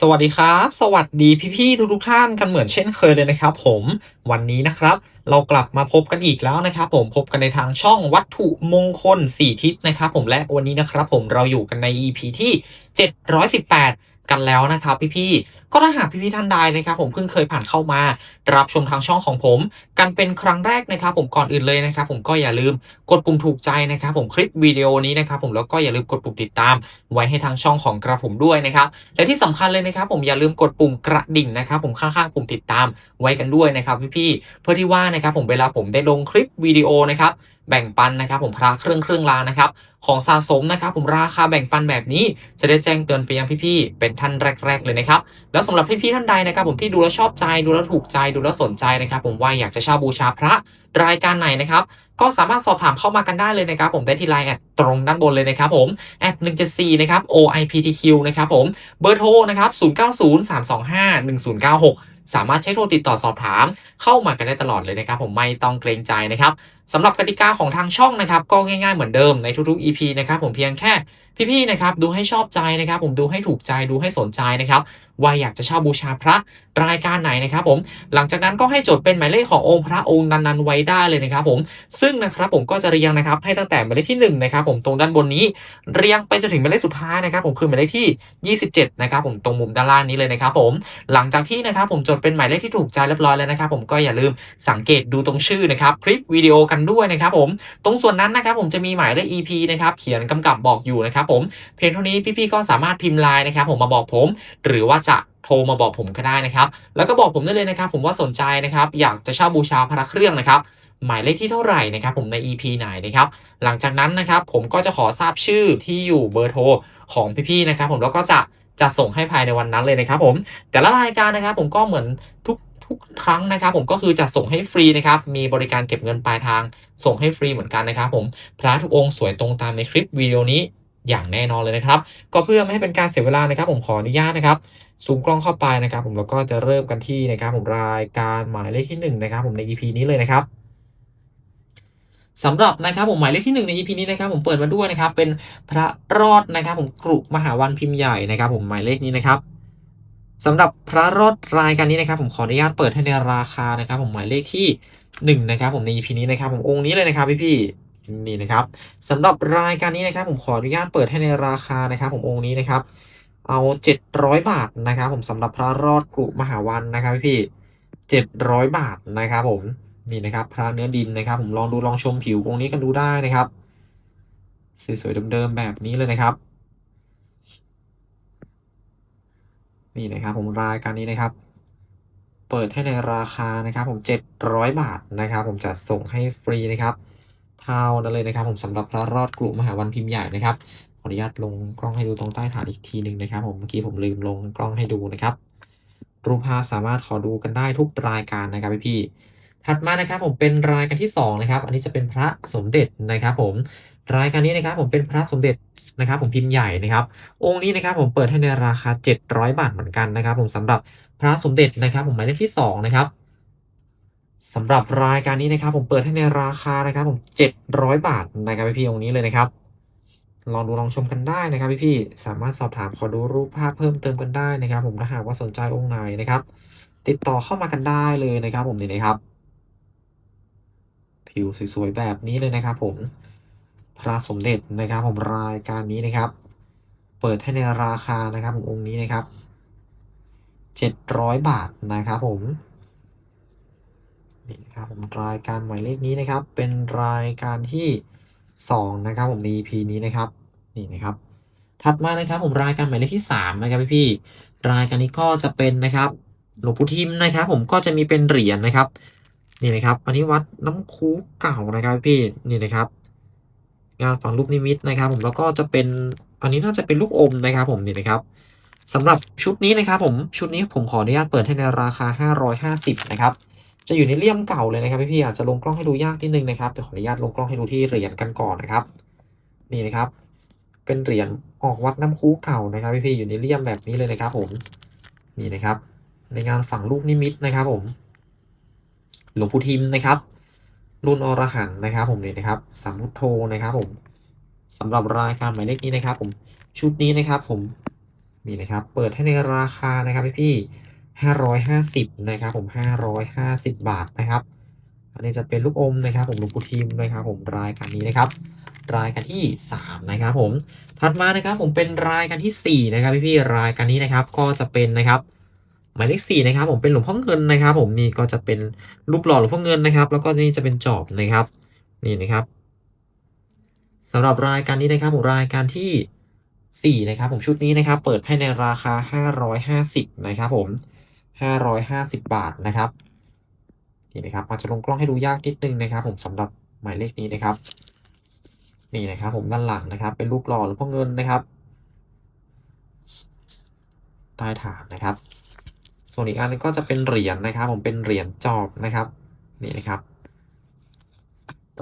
สวัสดีครับ สวัสดีพี่ๆทุกๆท่านกันเหมือนเช่นเคยเลยนะครับผมวันนี้นะครับเรากลับมาพบกันอีกแล้วนะครับผมพบกันในทางช่องวัตถุมงคล 4 ทิศนะครับผมและวันนี้นะครับผมเราอยู่กันใน EP ที่ 718 กันแล้วนะครับพี่ๆ ก็ถ้าหากพี่ๆท่านใดนะครับผมเพิ่งเคยผ่านเข้ามา รับชมทางช่องของผม กันเป็นครั้งแรกนะครับผมก่อนอื่นเลยนะครับผมก็อย่าลืมกดปุ่มถูกใจนะครับผมคลิปวิดีโอนี้นะครับผมแล้วก็อย่าลืมกดปุ่มติดตาม ไว้ให้ทางช่องของกระผมด้วยนะครับและที่สำคัญเลยนะครับผมอย่าลืมกดปุ่มกระดิ่งนะครับผมข้างๆปุ่มติดตามไว้กันด้วยนะครับพี่ๆเพื่อที่ว่านะครับผมเวลาผมได้ลงคลิปวิดีโอนะครับแบ่งปันนะครับผมพระเครื่องเครื่องรางนะครับของสะสมนะครับผมราคาแบ่งปันแบบนี้จะได้แจ้งเตือนไปยังพี่ๆเป็นท่านแรก ๆ เลยนะครับแล้วสำหรับพี่ๆท่านใดนะครับ ผมที่ดูแลชอบใจดูแลถูกใจดูแลสนใจนะครับ ผมว่าอยากจะเช่าบูชาพระรายการไหนนะครับก็สามารถสอบถามเข้ามากันได้เลยนะครับ ผมได้ที่ไลน์แอดตรงด้านบนเลยนะครับผมแอด174นะครับ OIPTQ นะครับผมเบอร์โทรนะครับ0903251096สามารถใช้โทรติดต่อสอบถามเข้ามากันได้ตลอดเลยนะครับ ผมไม่ต้องเกรงใจนะครับ สำหรับกติกาของทางช่องนะครับก็ง่ายๆเหมือนเดิมในทุกๆ EP นะครับผมเพียงแค่พี่ๆนะครับดูให้ชอบใจนะครับ ผมดูให้ถูกใจดูให้สนใจนะครับว่าอยากจะเช่าบูชาพระรายการไหนนะครับผมหลังจากนั้นก็ให้จดเป็นหมายเลขขององค์พระองค์นั้นๆไว้ได้เลยนะครับผมซึ่งนะครับผมก็จะเรียงนะครับให้ตั้งแต่หมายเลขที่1นะครับผมตรงด้านบนนี้ เรียงไปจนถึงหมายเลขสุดท้ายนะครับผมคือหมายเลขที่ 27นะครับผมตรงมุมด้านล่างนี้เลยนะครับผมหลังจากที่นะครับผมจดเป็นหมายเลขที่ถูกใจเรียบร้อยแล้วนะครับผมก็อย่าลืมสังเกตดูตรงชื่อนะครับคลิปวิดีโอกันด้วยนะครับผมตรงส่วนนั้นนะครับผมจะมีหมายเลข EP นะครับเขียนกำกับบอกอยู่นะครับผมเพียงเท่านี้พี่ๆก็สามารถพิมพ์ไลน์นะครับผมมาบอกผม หรือว่าจะโทรมาบอกผมก็ได้นะครับ แล้วก็บอกผมได้เลยนะครับ ผมว่าสนใจนะครับ อยากจะเช่าบูชาพระเครื่องนะครับ หมายเลขที่เท่าไหร่นะครับ ผมใน EP ไหนนะครับ หลังจากนั้นนะครับ ผมก็จะขอทราบชื่อที่อยู่เบอร์โทรของพี่ๆนะครับ ผมแล้วก็จะจะส่งให้ภายในวันนั้นเลยนะครับ ผมแต่ละรายการนะครับ ผมก็เหมือนทุก ทุกครั้งนะครับ ผมก็คือจะส่งให้ฟรีนะครับ มีบริการเก็บเงินปลายทาง ส่งให้ฟรีเหมือนกันนะครับ ผมพระทุกองค์สวยตรงตามในคลิปวิดีโอนี้อย่างแน่นอนเลยนะครับ ก็เพื่อไม่ให้เป็นการเสียเวลานะครับ ผมขออนุญาตนะครับซูมกล้องเข้าไปนะครับ ผมแล้วก็จะเริ่มกันที่นะครับ ผมรายการหมายเลขที่หนึ่งนะครับ ผมใน EP นี้เลยนะครับสำหรับนะครับผมหมายเลขที่หนึ่งใน EP นี้นะครับ ผมเปิดมาด้วยนะครับ เป็นพระรอดนะครับ ผมกรุมหาวันพิมพ์ใหญ่นะครับ ผมหมายเลขนี้นะครับ สำหรับพระรอดรายการนี้นะครับ ผมขออนุญาตเปิดให้ในราคานะครับ ผมหมายเลขที่หนึ่งนะครับ ผมใน EP นี้นะครับ ผมองค์นี้เลยนะครับพี่พี่นี่นะครับสำหรับรายการนี้นะครับ ผมขออนุญาตเปิดให้ในราคานะครับ ผมองค์นี้นะครับ เอา 700 บาทนะครับ ผมสำหรับพระรอดกรุมหาวันนะครับพี่700 บาทนะครับ ผมนี่นะครับพระเนื้อดินนะครับ ผมลองดูลองชมผิวองค์นี้กันดูได้นะครับสวยๆเดิมๆแบบนี้เลยนะครับ นี่นะครับผมรายการนี้นะครับ เปิดให้ในราคานะครับผม700 บาทนะครับ ผมจะส่งให้ฟรีนะครับเท่านั้นเลยนะครับ ผมสำหรับพระรอดกรุมมหาวันพิมพ์ใหญ่นะครับขออนุญาตลงกล้องให้ดูตรงใต้ฐานอีกทีหนึ่งนะครับ ผมเมื่อกี้ผมลืมลงกล้องให้ดูนะครับรูปภาพสามารถขอดูกันได้ทุกรายการนะครับพี่ๆถัดมานะครับผมเป็นรายการที่สองนะครับอันนี้จะเป็นพระสมเด็จนะครับผม รายการนี้นะครับผมเป็นพระสมเด็จนะครับผมพิมพ์ใหญ่นะครับ องค์นี้นะครับผมเปิดให้ในราคา 700 บาทเหมือนกันนะครับ ผมสำหรับพระสมเด็จนะครับ ผมหมายเลขที่สองนะครับสำหรับรายการนี้นะครับ ผมเปิดให้ในราคานะครับ ผม700 บาทนะครับพี่องค์นี้เลยนะครับ ลองดูลองชมกันได้นะครับพี่ๆสามารถสอบถามขอดูรูปภาพเพิ่มเติมกันได้นะครับ ผมถ้าหากว่าสนใจองค์ไหนนะครับ ติดต่อเข้ามากันได้เลยนะครับ ผมนี่นะครับ ผิวสวยๆแบบนี้เลยนะครับ ผม พระสมเด็จนะครับ ผมรายการนี้นะครับ เปิดให้ในราคานะครับองค์นี้นะครับ700บาทนะครับผมนี่นะครับผมรายการหมายเลขนี้นะครับ เป็นรายการที่สองนะครับผมใน EP นี้นะครับนี่นะครับถัดมานะครับผมรายการหมายเลขที่สามนะครับพี่พี่ๆรายการนี้ก็จะเป็นนะครับหลวงปู่ทิมนะครับ ผมก็จะมีเป็นเหรียญนะครับนี่นะครับ อันนี้วัดน้ำคูเก่านะครับพี่นี่นะครับ งานฝังรูปนิมิตนะครับ ผมแล้วก็จะเป็นอันนี้น่าจะเป็นลูกอมนะครับผมนี่นะครับสำหรับชุดนี้นะครับผมชุดนี้ผมขออนุญาตเปิดให้ในราคา 550 นะครับ จะอยู่ในเลี่ยมเก่าเลยนะครับพี่ๆอาจจะลงกล้องให้ดูยากนิดนึงนะครับแต่ขออนุญาตลงกล้องให้ดูที่เหรียญกันก่อนนะครับ นี่นะครับ เป็นเหรียญออกวัดน้ำคูเก่านะครับพี่ๆอยู่ในเลี่ยมแบบนี้เลยนะครับ ผมนี่นะครับ ในงานฝังลูกนิมิตนะครับ ผมหลวงปู่ทิมนะครับ รุ่นอรหันต์นะครับผมนี่นะครับสามพุทโธนะครับผมสำหรับรายการหมายเลขนี้นะครับผมชุดนี้นะครับผมนี่นะครับเปิดให้ในราคานะครับพี่ๆ550นะครับผม550บบาทนะครับ อันนี้จะเป็นลูกอมนะครับผมลวงปู่ทิมนะครับผมรายการนี้นะครับ รายการที่3นะครับผมถัดมานะครับผมเป็นรายการที่4นะครับพี่ๆรายการนี้นะครับก็จะเป็นนะครับ หมายเลข4นะครับผมเป็นหลวงพ่อเงินนะครับ ผมนี่ก็จะเป็นรูปหล่อหลวงพ่อเงินนะครับ แล้วก็นี่จะเป็นจอบนะครับนี่นะครับสำหรับรายการนี้นะครับผมรายการที่ 4 นะครับ ผมชุดนี้นะครับ เปิดให้ในราคา 550 นะครับผม 550 บาทนะครับนี่นะครับอาจจะลงกล้องให้ดูยากนิดนึงนะครับ ผมสำหรับหมายเลขนี้นะครับ นี่นะครับ ผมด้านหลังนะครับ เป็นรูปหล่อหลวงพ่อเงินนะครับใต้ฐานนะครับ ส่วนอีกอันนึงก็จะเป็นเหรียญนะครับ ผมเป็นเหรียญจอบนะครับนี่นะครับ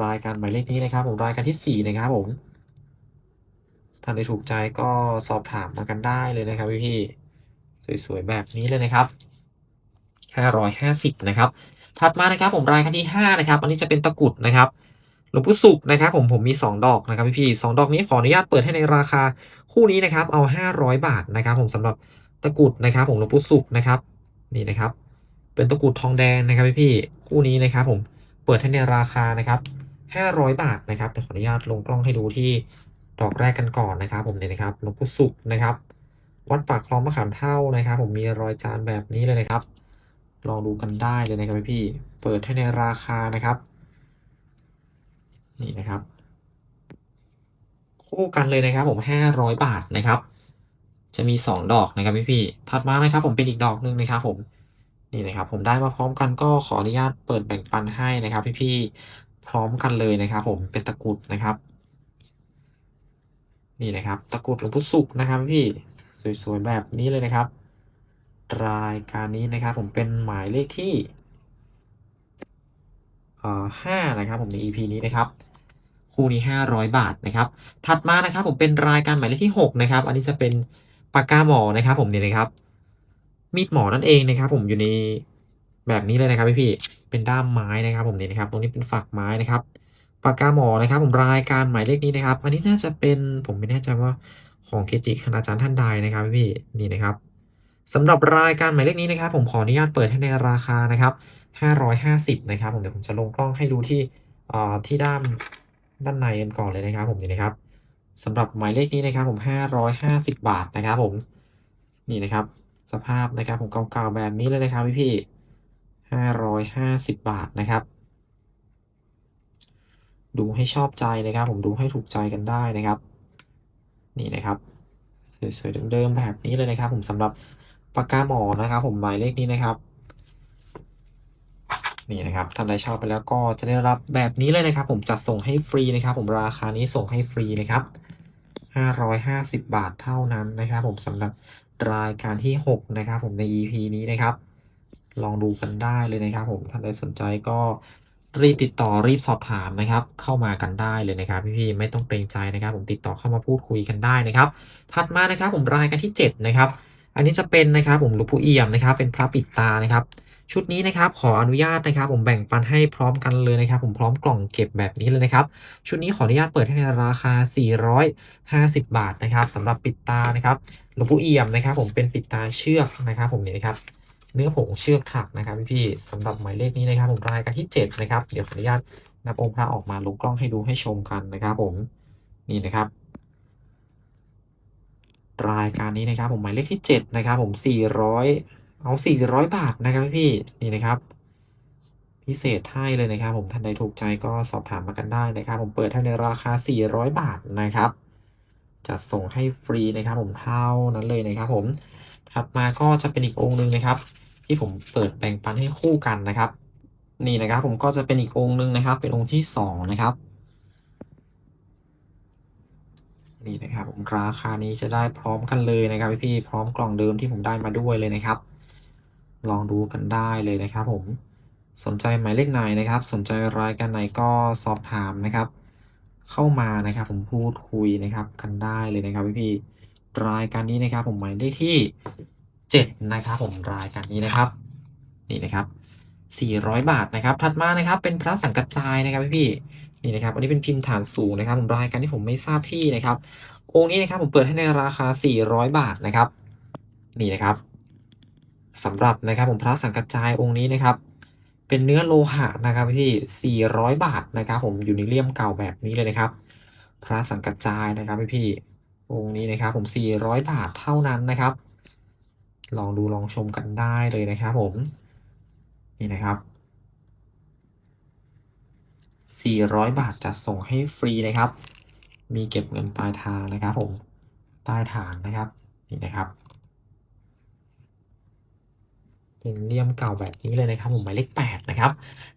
รายการหมายเลขนี้นะครับ ผมรายการที่ 4 นะครับผมท่านใดถูกใจก็สอบถามมากันได้เลยนะครับพี่ๆสวยๆแบบนี้เลยนะครับ550นะครับ ถัดมานะครับผมรายการที่ 5 นะครับ อันนี้จะเป็นตะกุดนะครับหลวงปู่สุขนะครับผมผมมี 2 ดอกนะครับพี่ๆสองดอกนี้ขออนุญาตเปิดให้ในราคาคู่นี้นะครับเอา 500 บาทนะครับ ผมสำหรับตะกุดนะครับผมหลวงปู่สุขนะครับ นี่นะครับ เป็นตะกรุดทองแดงนะครับพี่ๆคู่นี้นะครับผมเปิดให้ในราคานะครับ500 บาทนะครับแต่ขออนุญาตลงกล้องให้ดูที่ดอกแรกกันก่อนนะครับ ผมเนี่ยนะครับหลวงปู่สุขนะครับวัดปากคลองมะขามเท่านะครับ ผมมีรอยจานแบบนี้เลยนะครับ ลองดูกันได้เลยนะครับพี่เปิดให้ในราคานะครับ นี่นะครับ คู่กันเลยนะครับ ผม500บาทนะครับ จะมี 2 ดอกนะครับพี่ๆถัดมานะครับผมเป็นอีกดอกหนึ่งนะครับผมนี่นะครับผมได้มาพร้อมกันก็ขออนุญาตเปิดแบ่งปันให้นะครับพี่ๆพร้อมกันเลยนะครับผมเป็นตะกรุดนะครับ นี่นะครับ ตะกรุดหลวงปู่สุขนะครับพี่สวยๆแบบนี้เลยนะครับ รายการนี้นะครับผมเป็นหมายเลขที่ห้านะครับผมใน EP นี้นะครับคู่นี้ 500 บาทนะครับ ถัดมานะครับผมเป็นรายการหมายเลขที่ 6 นะครับ อันนี้จะเป็น ปากกาหมอนะครับ ผมนี่นะครับ มีดหมอนั่นเองนะครับ ผมอยู่ในแบบนี้เลยนะครับพี่ๆเป็นด้ามไม้นะครับ ผมนี่นะครับ ตรงนี้เป็นฝักไม้นะครับ ปากกาหมอนะครับ ผมรายการหมายเลขนี้นะครับ อันนี้น่าจะเป็นผมไม่แน่ใจว่าของเกจิคณาจารย์ท่านใดนะครับพี่ๆนี่นะครับสำหรับรายการหมายเลขนี้นะครับ ผมขออนุญาตเปิดให้ในราคานะครับ550นะครับผมเดี๋ยวผมจะลงกล้องให้ดูที่อ่าที่ด้านด้านในกันก่อนเลยนะครับ ผมนี่นะครับ สำหรับหมายเลขนี้นะครับผม 550 บาทนะครับผม นี่นะครับ สภาพนะครับผมเก่าๆแบบนี้เลยนะครับพี่ๆ550 บาทนะครับ ดูให้ชอบใจนะครับ ผมดูให้ถูกใจกันได้นะครับ นี่นะครับสวยๆเดิมๆแบบนี้เลยนะครับ ผมสำหรับปากกาหมอนะครับ ผมหมายเลขนี้นะครับนี่นะครับท่านใดช่าไปแล้วก็จะได้รับแบบนี้เลยนะครับ ผมจัดส่งให้ฟรีนะครับ ผมราคานี้ส่งให้ฟรีนะครับ 550 บาทเท่านั้นนะครับ ผมสำหรับรายการที่ 6 นะครับ ผมใน EP นี้นะครับ ลองดูกันได้เลยนะครับ ผมท่านใดสนใจก็รีบติดต่อรีบสอบถามนะครับ เข้ามากันได้เลยนะครับ พี่ๆไม่ต้องเกรงใจนะครับ ผมติดต่อเข้ามาพูดคุยกันได้นะครับ ถัดมานะครับ ผมรายการที่ 7 นะครับ อันนี้จะเป็นนะครับ ผมหลวงปู่เอี่ยมนะครับ เป็นพระปิดตานะครับ ชุดนี้นะครับขออนุญาตนะครับ ผมแบ่งปันให้พร้อมกันเลยนะครับ ผมพร้อมกล่องเก็บแบบนี้เลยนะครับ ชุดนี้ขออนุญาตเปิดให้ในราคา 450 บาทนะครับสำหรับปิดตานะครับหลวงปู่เอี่ยมนะครับ ผมเป็นปิดตาเชือกนะครับ ผมนี่นะครับเนื้อผงเชือกถักนะครับพี่ๆสำหรับหมายเลขนี้นะครับ ผมรายการที่ 7 นะครับเดี๋ยวขออนุญาตนำองค์พระออกมาลงกล้องให้ดูให้ชมกันนะครับ ผมนี่นะครับรายการนี้นะครับ ผมหมายเลขที่ 7 นะครับ ผม 400 เอา400บาทนะครับพี่นี่นะครับ พิเศษให้เลยนะครับผมท่านใดถูกใจก็สอบถามมากันได้นะครับ ผมเปิดให้ในราคา 400 บาทนะครับจัดส่งให้ฟรีนะครับ ผมเท่านั้นเลยนะครับ ผมถัดมาก็จะเป็นอีกองค์หนึ่งนะครับ ที่ผมเปิดแบ่งปันให้คู่กันนะครับ นี่นะครับ ผมก็จะเป็นอีกองค์หนึ่งนะครับ เป็นองค์ที่สองนะครับนี่นะครับผมราคานี้จะได้พร้อมกันเลยนะครับพี่พร้อมกล่องเดิมที่ผมได้มาด้วยเลยนะครับ ลองดูกันได้เลยนะครับผมสนใจหมายเลขไหนนะครับ สนใจรายการไหนก็สอบถามนะครับ เข้ามานะครับผมพูดคุยนะครับกันได้เลยนะครับพี่ๆรายการนี้นะครับ ผมหมายเลขที่ 7 นะครับ ผมรายการนี้นะครับนี่นะครับ 400 บาทนะครับ ถัดมานะครับ เป็นพระสังกัจจายนะครับพี่ๆนี่นะครับ อันนี้เป็นพิมพ์ฐานสูงนะครับ ผมรายการที่ผมไม่ทราบที่นะครับองค์นี้นะครับผมเปิดให้ในราคา 400 บาทนะครับ นี่นะครับ สำหรับนะครับผมพระสังกัจจายองค์นี้นะครับ เป็นเนื้อโลหะนะครับพี่ 400 บาทนะครับ ผมอยู่ในเลี่ยมเก่าแบบนี้เลยนะครับ พระสังกัจจายนะครับพี่พี่องค์นี้นะครับ ผม 400 บาทเท่านั้นนะครับ ลองดูลองชมกันได้เลยนะครับผมนี่นะครับ 400 บาทจะส่งให้ฟรีนะครับ มีเก็บเงินปลายทางนะครับ ผมใต้ฐานนะครับนี่นะครับ เป็นเลี่ยมเก่าแบบนี้เลยนะครับผมหมายเลข8นะครับ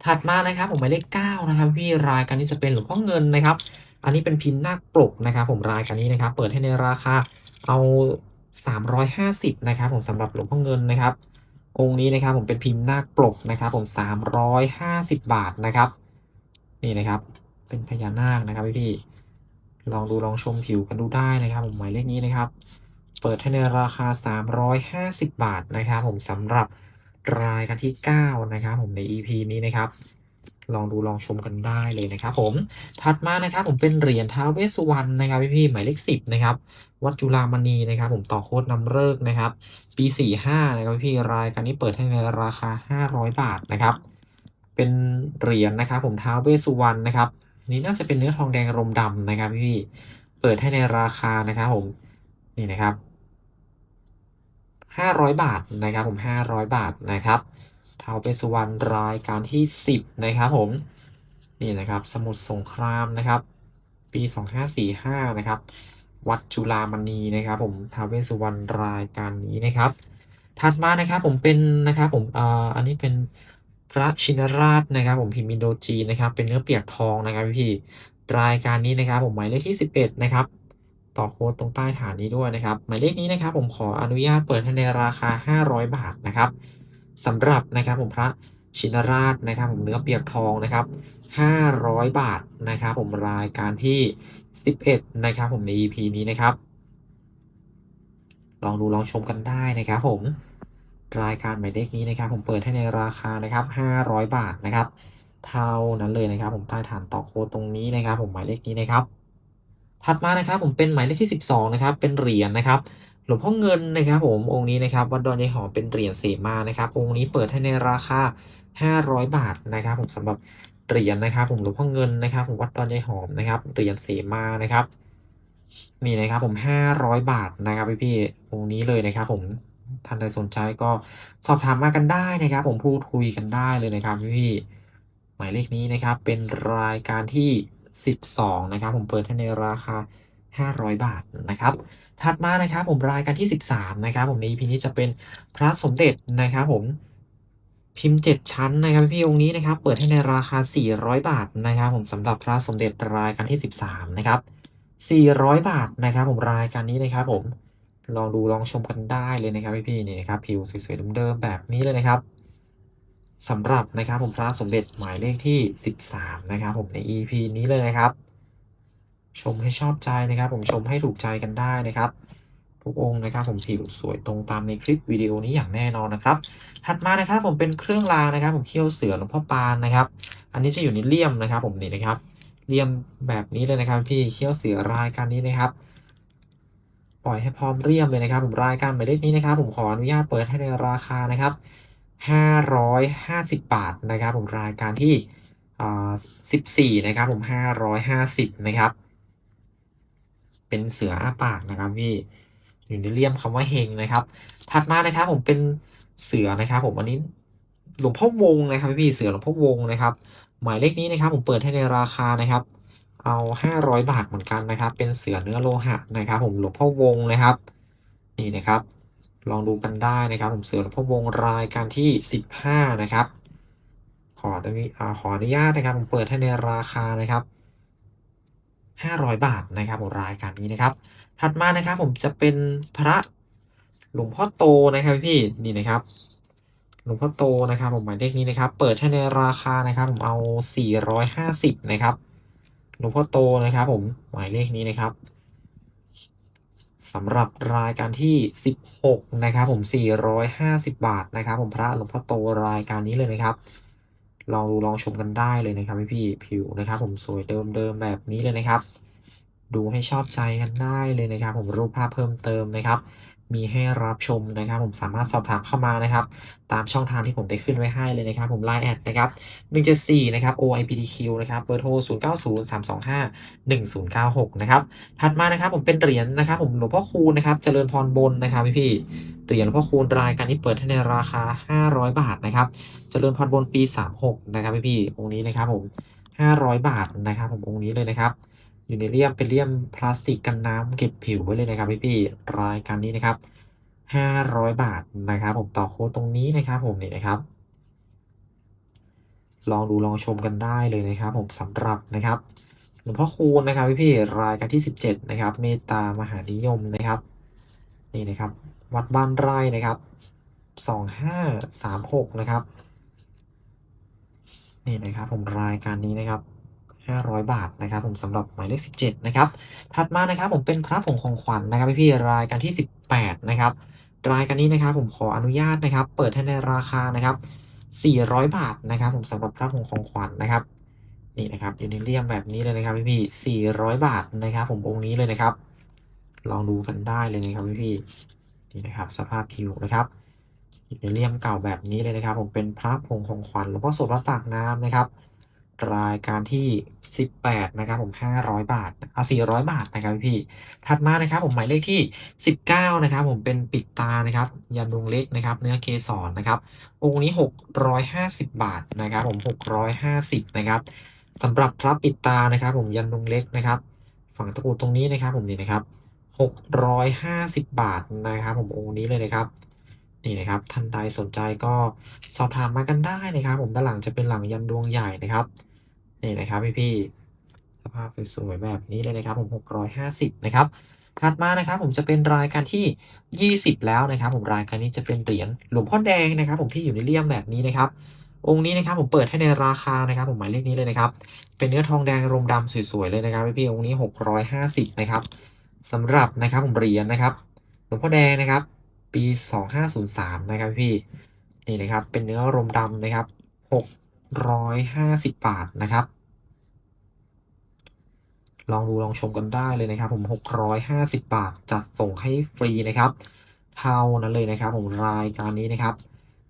ถัดมานะครับผมหมายเลข9นะครับพี่รายการนี้จะเป็นหลวงพ่อเงินนะครับ อันนี้เป็นพิมพ์นาคปลกนะครับผมรายการนี้นะครับ เปิดให้ในราคาเอา 350นะครับผมสำหรับหลวงพ่อเงินนะครับ องค์นี้นะครับผมเป็นพิมพ์นาคปลกนะครับ ผม 350 บาทนะครับ นี่นะครับ เป็นพญานาคนะครับพี่ๆลองดูลองชมผิวกันดูได้นะครับ ผมหมายเลขนี้นะครับ เปิดให้ในราคา 350 บาทนะครับ ผมสำหรับ รายการที่ 9 นะครับผมใน EP นี้นะครับ ลองดูลองชมกันได้เลยนะครับผมถัดมานะครับผมเป็นเหรียญท้าเวสสุวรรณนะครับพี่พี่ๆหมายเลข10นะครับวัดจุฬามณีนะครับผมต่อโค้ดนำเลิกนะครับ ปี 45 นะครับพี่รายการนี้เปิดให้ในราคา 500 บาทนะครับ เป็นเหรียญนะครับผมท้าเวสสุวรรณนะครับนนี้น่าจะเป็นเนื้อทองแดงรมดำนะครับพี่ๆเปิดให้ในราคานะครับผมนี่นะครับ 500 บาทนะครับผม 500 บาทนะครับเท้าวเวสสุวรรณรายการที่ 10 นะครับผม นี่นะครับสมุทรสงครามนะครับ ปี 2545 นะครับ วัดจุฬามณีนะครับผมท้าวเวสุวรรณรายการนี้นะครับ ถัดมานะครับผมเป็นนะครับผมอ่าอันนี้เป็นพระชินราชนะครับผมพิมพ์อินโดจีนนะครับเป็นเนื้อเปียกทองนะครับพี่รายการนี้นะครับผมหมายเลขที่ 11 นะครับ ต่อโค้ดตรงใต้ฐานนี้ด้วยนะครับ หมายเลขนี้นะครับ ผมขออนุญาตเปิดให้ในราคา 500 บาทนะครับสำหรับนะครับผมพระชินราชนะครับ ผมเนื้อเปียกทองนะครับ 500 บาทนะครับ ผมรายการที่ 11 นะครับ ผมใน EP นี้นะครับ ลองดูลองชมกันได้นะครับ ผมรายการหมายเลขนี้นะครับ ผมเปิดให้ในราคานะครับ 500 บาทนะครับ เท่านั้นเลยนะครับ ผมใต้ฐานต่อโค้ดตรงนี้นะครับ ผมหมายเลขนี้นะครับ ถัดมานะครับผมเป็นหมายเลขที่ 12นะครับเป็นเหรียญนะครับหลวงพ่อเงินนะครับผมองค์นี้นะครับวัดดอนยายหอมเป็นเหรียญเสมานะครับองค์นี้เปิดให้ในราคา 500 บาทนะครับผมสำหรับเหรียญนะครับผมหลวงพ่อเงินนะครับผมวัดดอนยายหอมนะครับเหรียญเสมานะครับนี่นะครับผม 500 บาทนะครับพี่พี่องค์นี้เลยนะครับผมท่านใดสนใจก็สอบถามมากันได้นะครับ ผมพูดคุยกันได้เลยนะครับพี่พี่หมายเลขนี้นะครับเป็นรายการที่ 12 นะครับ ผมเปิดให้ในราคา 500 บาทนะครับ ถัดมานะครับผมรายการที่ 13 นะครับ ผมใน EP นี้จะเป็นพระสมเด็จนะครับผมพิมพ์ 7 ชั้นนะครับพี่องค์นี้นะครับ เปิดให้ในราคา 400 บาทนะครับ ผมสำหรับพระสมเด็จรายการที่ 13 นะครับ 400 บาทนะครับ ผมรายการนี้นะครับผมลองดูลองชมกันได้เลยนะครับพี่ๆนี่นะครับผิวสวยๆเดิมๆแบบนี้เลยนะครับ สำหรับนะครับผมพระสมเด็จหมายเลขที่ 13 นะครับผมใน EP นี้เลยนะครับ ชมให้ชอบใจนะครับ ผมชมให้ถูกใจกันได้นะครับ ทุกองค์นะครับ ผมผิวสวยตรงตามในคลิปวิดีโอนี้อย่างแน่นอนนะครับถัดมานะครับผมเป็นเครื่องรางนะครับ ผมเขี้ยวเสือหลวงพ่อปานนะครับ อันนี้จะอยู่ในเลี่ยมนะครับ ผมนี่นะครับเลี่ยมแบบนี้เลยนะครับพี่เขี้ยวเสือรายการนี้นะครับปล่อยให้พร้อมเรียมเลยนะครับ ผมรายการหมายเลขนี้นะครับ ผมขออนุญาตเปิดให้ในราคานะครับ 550 บาทนะครับผมรายการที่ 14 นะครับผม 550 นะครับ เป็นเสืออ้าปากนะครับพี่อยู่ในเลี่ยมคำว่าเฮงนะครับ ถัดมานะครับผมเป็นเสือนะครับ ผมอันนี้หลวงพ่อวงนะครับพี่เสือหลวงพ่อวงนะครับ หมายเลขนี้นะครับ ผมเปิดให้ในราคานะครับ เอา 500 บาทเหมือนกันนะครับ เป็นเสือเนื้อโลหะนะครับ ผมหลวงพ่อวงนะครับ นี่นะครับ ลองดูกันได้นะครับ ผมเสือหลวงพ่อวงรายการที่ 15 นะครับ ขออนุญาตขออนุญาตนะครับ ผมเปิดให้ในราคานะครับ 500 บาทนะครับผมรายการนี้นะครับ ถัดมานะครับผมจะเป็นพระหลวงพ่อโตนะครับพี่นี่นะครับหลวงพ่อโตนะครับผมหมายเลขนี้นะครับ เปิดให้ในราคานะครับ ผมเอา 450 นะครับหลวงพ่อโตนะครับ ผมหมายเลขนี้นะครับ สำหรับรายการที่ 16 นะครับผม 450 บาทนะครับผมพระหลวงพ่อโตรายการนี้เลยนะครับ ลองดูลองชมกันได้เลยนะครับพี่พี่ผิวนะครับ ผมสวยเดิมๆแบบนี้เลยนะครับ ดูให้ชอบใจกันได้เลยนะครับ ผมรูปภาพเพิ่มเติมนะครับ มีให้รับชมนะครับ ผมสามารถสอบถามเข้ามานะครับ ตามช่องทางที่ผมได้ขึ้นไว้ให้เลยนะครับ ผม Line แอดนะครับ174นะครับ OIPDQ นะครับเบอร์โทร0903251096นะครับถัดมานะครับผมเป็นเหรียญนะครับ ผมหลวงพ่อคูณนะครับเจริญพรบนนะครับพี่ๆเหรียญหลวงพ่อคูณรายการนี้เปิดให้ในราคา 500 บาทนะครับเจริญพรบนปี 36 นะครับพี่ๆองค์นี้นะครับผม 500 บาทนะครับ ผมองค์นี้เลยนะครับ ยู่ในเลียมเป็นเลี่ยมพลาสติกกันน้ำเก็บผิวไว้เลยนะครับพี่ๆรายการนี้นะครับ 500 บาทนะครับ ผมต่อโค้ดตรงนี้นะครับ ผมนี่นะครับ ลองดูลองชมกันได้เลยนะครับ ผมสำหรับนะครับหลวงพ่อคูณนะครับพี่ๆรายการที่ 17 นะครับ เมตตามหานิยมนะครับนี่นะครับ วัดบ้านไร่นะครับ 2536 นะครับ นี่นะครับผมรายการนี้นะครับ 500 บาทนะครับผมสำหรับหมายเลข 17 นะครับ ถัดมานะครับผมเป็นพระผงของขวัญนะครับพี่ๆรายการที่ 18 นะครับ รายการนี้นะครับผมขออนุญาตนะครับ เปิดให้ในราคานะครับ 400 บาทนะครับ ผมสำหรับพระผงของขวัญนะครับนี่นะครับอยู่ในเลี่ยมแบบนี้เลยนะครับพี่ๆ400 บาทนะครับ ผมองค์นี้เลยนะครับ ลองดูกันได้เลยนะครับพี่นี่นะครับสภาพผิวนะครับอยู่ในเลี่ยมเก่าแบบนี้เลยนะครับ ผมเป็นพระผงของขวัญหลวงพ่อสธวัดปากน้ำนะครับ รายการที่ 18 นะครับผม 500 บาทอะ400 บาทนะครับพี่ถัดมานะครับผมหมายเลขที่ 19 นะครับผมเป็นปิดตานะครับยันดวงเล็กนะครับ เนื้อเกสรนะครับองค์นี้ 650 บาทนะครับผม 650 นะครับสำหรับพระปิดตานะครับ ผมยันดวงเล็กนะครับ ฝั่งตะกรุดตรงนี้นะครับผมนี่นะครับ 650 บาทนะครับ ผมองค์นี้เลยนะครับ นี่นะครับท่านใดสนใจก็สอบถามมากันได้นะครับ ผมด้านหลังจะเป็นหลังยันดวงใหญ่นะครับนี่นะครับพี่ๆสภาพสวยๆแบบนี้เลยนะครับ ผม650นะครับถัดมานะครับผมจะเป็นรายการที่ 20 แล้วนะครับ ผมรายการนี้จะเป็นเหรียญหลวงพ่อแดงนะครับ ผมที่อยู่ในเลี่ยมแบบนี้นะครับ องค์นี้นะครับผมเปิดให้ในราคานะครับผมหมายเลขนี้เลยนะครับ เป็นเนื้อทองแดงรมดำสวยๆเลยนะครับพี่ๆองค์นี้ 650 นะครับสำหรับนะครับผมเหรียญนะครับ หลวงพ่อแดงนะครับ ปี 2503 นะครับพี่ นี่นะครับ เป็นเนื้อรมดำนะครับ 650 บาทนะครับ ลองดูลองชมกันได้เลยนะครับ ผม 650 บาท จัดส่งให้ฟรีนะครับ เท่านั้นเลยนะครับ ผมรายการนี้นะครับ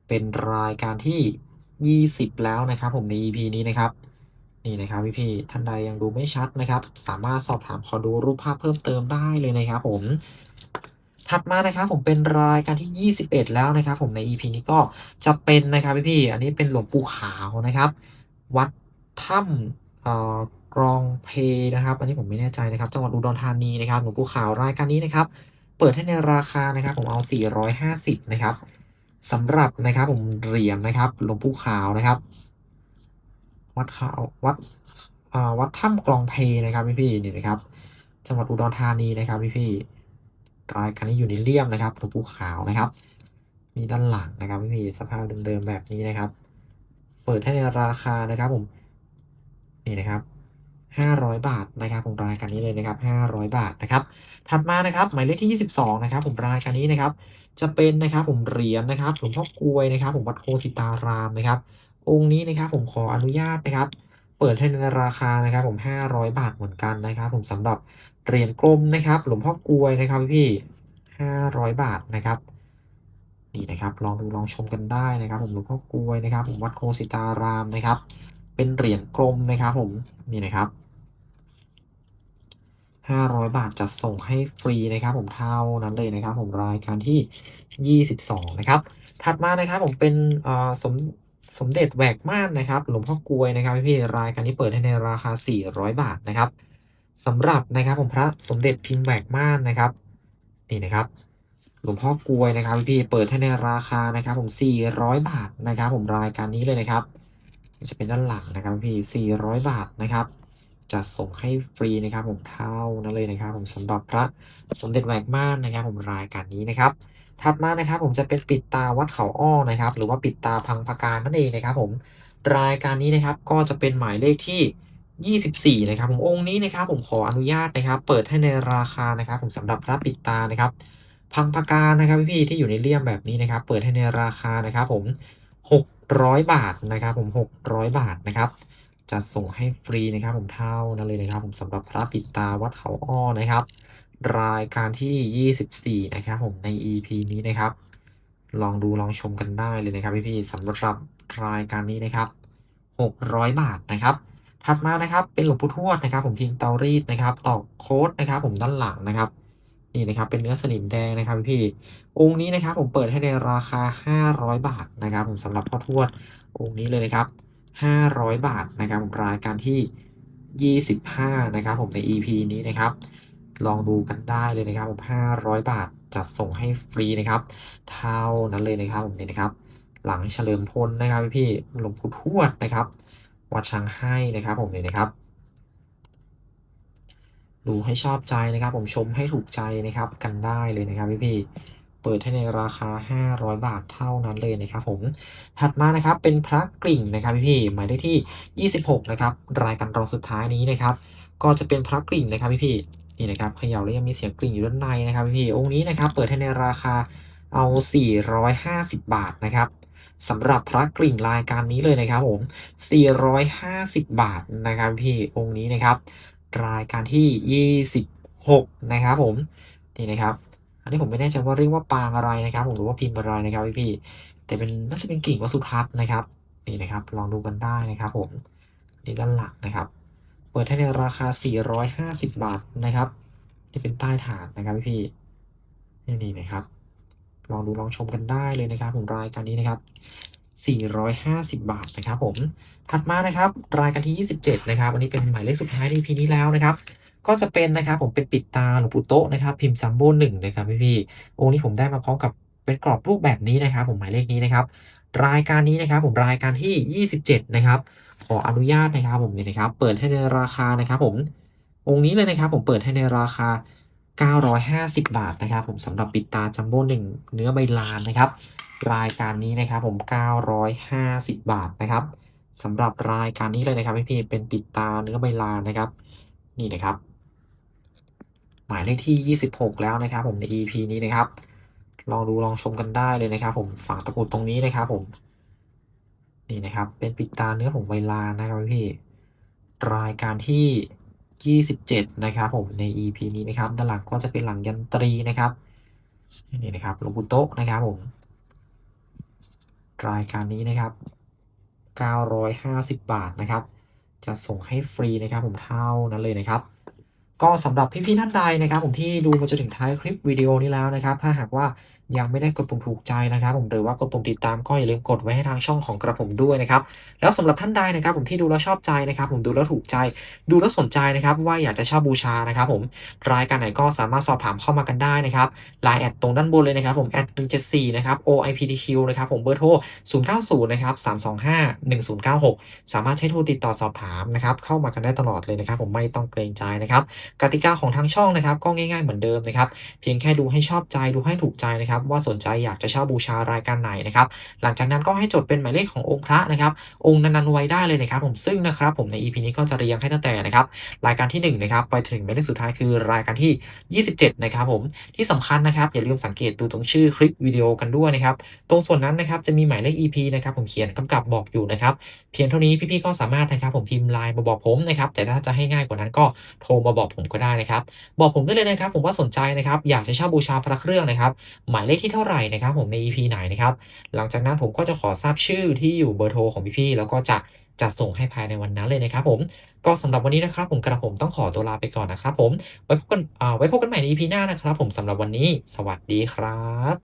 เป็นรายการที่ 20 แล้วนะครับ ผมใน EP นี้นะครับนี่นะครับพี่ๆท่านใดยังดูไม่ชัดนะครับ สามารถสอบถามขอดูรูปภาพเพิ่มเติมได้เลยนะครับผม ถัดมานะครับผมเป็นรายการที่ 21 แล้วนะครับผมใน EP นี้ก็จะเป็นนะครับพี่ๆอันนี้เป็นหลวงปู่ขาวนะครับ วัดถ้ำกรองเพนะครับ อันนี้ผมไม่แน่ใจนะครับ จังหวัดอุดรธานีนะครับหลวงปู่ขาวรายการนี้นะครับ เปิดให้ในราคานะครับ ผมเอา 450 นะครับสำหรับนะครับผมเหรียญนะครับหลวงปู่ขาวนะครับ วัดขาววัดวัดถ้ำกรองเพนะครับพี่ๆนี่นะครับ จังหวัดอุดรธานีนะครับพี่ๆ รายการนี้อยู่ในเลี่ยมนะครับหลวงปู่ขาวนะครับ มีด้านหลังนะครับพี่ๆสภาพเดิมๆแบบนี้นะครับ เปิดให้ในราคานะครับผมนี่นะครับ500 บาทนะครับผมรายการนี้เลยนะครับ 500 บาทนะครับ ถัดมานะครับหมายเลขที่ 22 นะครับ ผมรายการนี้นะครับ จะเป็นนะครับผมเหรียญนะครับหลวงพ่อกลวยนะครับ ผมวัดโคสิตารามนะครับ องค์นี้นะครับผมขออนุญาตนะครับ เปิดให้ในราคานะครับ ผม 500 บาทเหมือนกันนะครับ ผมสำหรับ เหรียญกลมนะครับ หลวงพ่อกลวยนะครับพี่500บาทนะครับนี่นะครับ ลองดูลองชมกันได้นะครับ ผมหลวงพ่อกลวยนะครับ ผมวัดโคสิตารามนะครับ เป็นเหรียญกลมนะครับ ผมนี่นะครับ500บาทจัดส่งให้ฟรีนะครับ ผมเท่านั้นเลยนะครับ ผมรายการที่ 22 นะครับ ถัดมานะครับผมเป็นเออสมสมเด็จแหวกม่านนะครับ หลวงพ่อกลวยนะครับพี่รายการนี้เปิดให้ในราคา 400 บาทนะครับ สำหรับนะครับผมพระสมเด็จพิมพ์แหวกม่านนะครับนี่นะครับหลวงพ่อกลวยนะครับพี่เปิดให้ในราคานะครับผม400 บาทนะครับ ผมรายการนี้เลยนะครับ จะเป็นด้านหลังนะครับพี่400 บาทนะครับจะส่งให้ฟรีนะครับ ผมเท่านั้นเลยนะครับ ผมสำหรับพระสมเด็จแหวกม่านนะครับ ผมรายการนี้นะครับ ถัดมานะครับ ผมจะเป็นปิดตาวัดเขาอ้อนะครับ หรือว่าปิดตาพังพการนั่นเองนะครับ ผมรายการนี้นะครับก็จะเป็นหมายเลขที่ 24นะครับผมองค์นี้นะครับผมขออนุญาตนะครับ เปิดให้ในราคานะครับผมสำหรับพระปิดตานะครับ พังพการนะครับพี่ๆที่อยู่ในเลี่ยมแบบนี้นะครับ เปิดให้ในราคานะครับผม 600 บาทนะครับ ผม 600 บาทนะครับจะส่งให้ฟรีนะครับ ผมเท่านั้นเลยนะครับ ผมสำหรับพระปิดตาวัดเขาอ้อนะครับ รายการที่ 24 นะครับ ผมใน EP นี้นะครับ ลองดูลองชมกันได้เลยนะครับพี่ๆสำหรับรายการนี้นะครับ 600 บาทนะครับ ถัดมานะครับเป็นหลวงปู่ทวดนะครับ ผมพิมพ์เตารีดนะครับตอกโค้ดนะครับ ผมด้านหลังนะครับนี่นะครับเป็นเนื้อสนิมแดงนะครับพี่องค์นี้นะครับผมเปิดให้ในราคา 500 บาทนะครับ ผมสำหรับพ่อทวดองค์นี้เลยนะครับ 500 บาทนะครับผมรายการที่ 25 นะครับ ผมใน EP นี้นะครับ ลองดูกันได้เลยนะครับผม500 บาทจัดส่งให้ฟรีนะครับ เท่านั้นเลยนะครับผมนี่นะครับ หลังเฉลิมพลนะครับพี่หลวงปู่ทวดนะครับ วัดช้างให้นะครับผมนี่นะครับ ดูให้ชอบใจนะครับ ผมชมให้ถูกใจนะครับกันได้เลยนะครับพี่ๆเปิดให้ในราคา 500 บาทเท่านั้นเลยนะครับผมถัดมานะครับเป็นพระกริ่งนะครับพี่ๆหมายเลขที่ 26 นะครับ รายการรองสุดท้ายนี้นะครับ ก็จะเป็นพระกริ่งนะครับพี่ๆนี่นะครับเขย่าแล้วยังมีเสียงกริ่งอยู่ด้านในนะครับพี่ๆองค์นี้นะครับ เปิดให้ในราคาเอา 450 บาทนะครับ สำหรับพระกริ่งรายการนี้เลยนะครับผม450 บาทนะครับพี่องค์นี้นะครับ รายการที่ 26 นะครับผมนี่นะครับ อันนี้ผมไม่แน่ใจว่าเรียกว่าปางอะไรนะครับผมหรือว่าพิมพ์อะไรนะครับพี่แต่เป็นน่าจะเป็นกิ่งวัสุทัศน์นะครับนี่นะครับ ลองดูกันได้นะครับผมนี่ด้านหลังนะครับเปิดให้ในราคา 450 บาทนะครับ นี่เป็นใต้ฐานนะครับพี่ๆนี่นี่นะครับ ลองดูลองชมกันได้เลยนะครับ ผมรายการนี้นะครับ 450 บาทนะครับผมถัดมานะครับรายการที่ 27 นะครับ อันนี้เป็นหมายเลขสุดท้ายใน EP นี้แล้วนะครับก็จะเป็นนะครับผมเป็นปิดตาหลวงปู่โตะนะครับ พิมพ์ซัมโบหนึ่งนะครับพี่พี่ๆองค์นี้ผมได้มาพร้อมกับเป็นกรอบรูปแบบนี้นะครับ ผมหมายเลขนี้นะครับ รายการนี้นะครับ ผมรายการที่ 27 นะครับ ขออนุญาตนะครับผมนี่นะครับ เปิดให้ในราคานะครับ ผมองค์นี้เลยนะครับ ผมเปิดให้ในราคา 950 บาทนะครับผมสำหรับปิดตาจัมโบ้หนึ่งเนื้อใบลานนะครับ รายการนี้นะครับผม 950 บาทนะครับสำหรับรายการนี้เลยนะครับพี่ๆเป็นปิดตาเนื้อใบลานนะครับ นี่นะครับ หมายเลขที่ 26 แล้วนะครับ ผมใน EP นี้นะครับ ลองดูลองชมกันได้เลยนะครับ ผมฝั่งตะกุดตรงนี้นะครับผมนี่นะครับ เป็นปิดตาเนื้อของใบลานนะครับพี่รายการที่ 27นะครับผมใน EP นี้นะครับด้านหลังก็จะเป็นหลังยันตรีนะครับนี่นะครับหลวงปู่โต๊ะนะครับผมรายการนี้นะครับ 950 บาทนะครับ จะส่งให้ฟรีนะครับ ผมเท่านั้นเลยนะครับ ก็สำหรับพี่ๆท่านใดนะครับ ผมที่ดูมาจนถึงท้ายคลิปวิดีโอนี้แล้วนะครับ ถ้าหากว่า ยังไม่ได้กดปุ่มถูกใจนะครับ ผมหรือว่ากดปุ่มติดตามก็อย่าลืมกดไว้ให้ทางช่องของกระผมด้วยนะครับแล้วสำหรับท่านใดนะครับ ผมที่ดูแล้วชอบใจนะครับ ผมดูแล้วถูกใจดูแล้วสนใจนะครับ ว่าอยากจะเช่าบูชานะครับผมรายการไหนก็สามารถสอบถามเข้ามากันได้นะครับไลน์แอดตรงด้านบนเลยนะครับผมแอด174นะครับ OIPTQ นะครับผมเบอร์โทร090นะครับ325 1096สามารถใช้โทรติดต่อสอบถามนะครับเข้ามากันได้ตลอดเลยนะครับ ผมไม่ต้องเกรงใจนะครับกติกาของทางช่องนะครับก็ง่าย ๆเหมือนเดิมนะครับเพียงแค่ดูให้ชอบใจดูให้ถูกใจนะครับว่าสนใจอยากจะเช่าบูชารายการไหนนะครับหลังจากนั้นก็ให้จดเป็นหมายเลขขององค์พระนะครับองค์นั้นๆไว้ได้เลยนะครับผมซึ่งนะครับผมใน EP นี้ก็จะเรียงให้ตั้งแต่นะครับรายการที่1นะครับไปถึงหมายเลขสุดท้ายคือรายการที่ 27 นะครับผมที่สำคัญนะครับอย่าลืมสังเกตดูตรงชื่อคลิปวิดีโอกันด้วยนะครับตรงส่วนนั้นนะครับจะมีหมายเลข EP นะครับผมเขียนกำกับบอกอยู่นะครับเพียงเท่านี้พี่ๆก็สามารถนะครับผมพิมพ์ไลน์มาบอกผมนะครับแต่ถ้าจะให้ง่ายกว่านั้นก็โทรมาบอกผมก็ได้นะครับบอกผมได้เลยนะครับ ผมว่าสนใจนะครับอยากจะเช่าบูชาพระเครื่องนะครับหมายเลขที่เท่าไหร่นะครับผมใน EP ไหนนะครับ หลังจากนั้นผมก็จะขอทราบชื่อที่อยู่เบอร์โทรของพี่ๆแล้วก็จะจัดส่งให้ภายในวันนั้นเลยนะครับผมก็สำหรับวันนี้นะครับ ผมกระผมต้องขอตัวลาไปก่อนนะครับผมไว้พบกันอาไว้พบกันใหม่ใน EP หน้านะครับ ผมสำหรับวันนี้ สวัสดีครับ